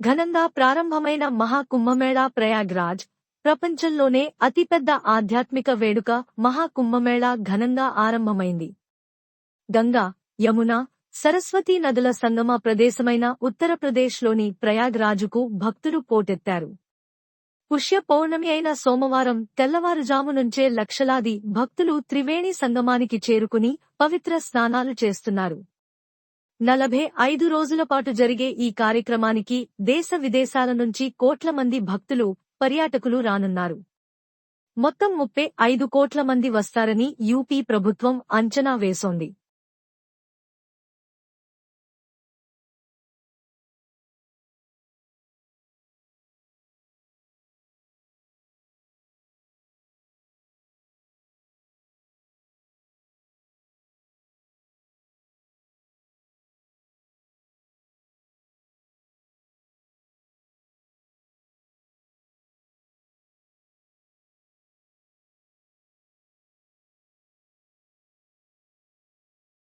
ఘనంగా ప్రారంభమైన మహాకుంభమేళా ప్రయాగ్రాజ్ ప్రపంచంలోనే అతిపెద్ద ఆధ్యాత్మిక వేడుక మహాకుంభమేళా ఘనంగా ఆరంభమైంది. గంగా యమున సరస్వతీ నదుల సంగమ ప్రదేశమైన ఉత్తరప్రదేశ్లోని ప్రయాగ్రాజుకు భక్తులు పోటెత్తారు. పుష్య పౌర్ణమి అయిన సోమవారం తెల్లవారుజాము నుంచే లక్షలాది భక్తులు త్రివేణి సంగమానికి చేరుకుని పవిత్ర స్నానాలు చేస్తున్నారు. నలభై ఐదు రోజుల పాటు జరిగే ఈ కార్యక్రమానికి దేశ విదేశాల నుంచి కోట్ల మంది భక్తులు పర్యాటకులు రానున్నారు. మొత్తం ముప్పై ఐదు కోట్ల మంది వస్తారని యూపీ ప్రభుత్వం అంచనా వేసోంది.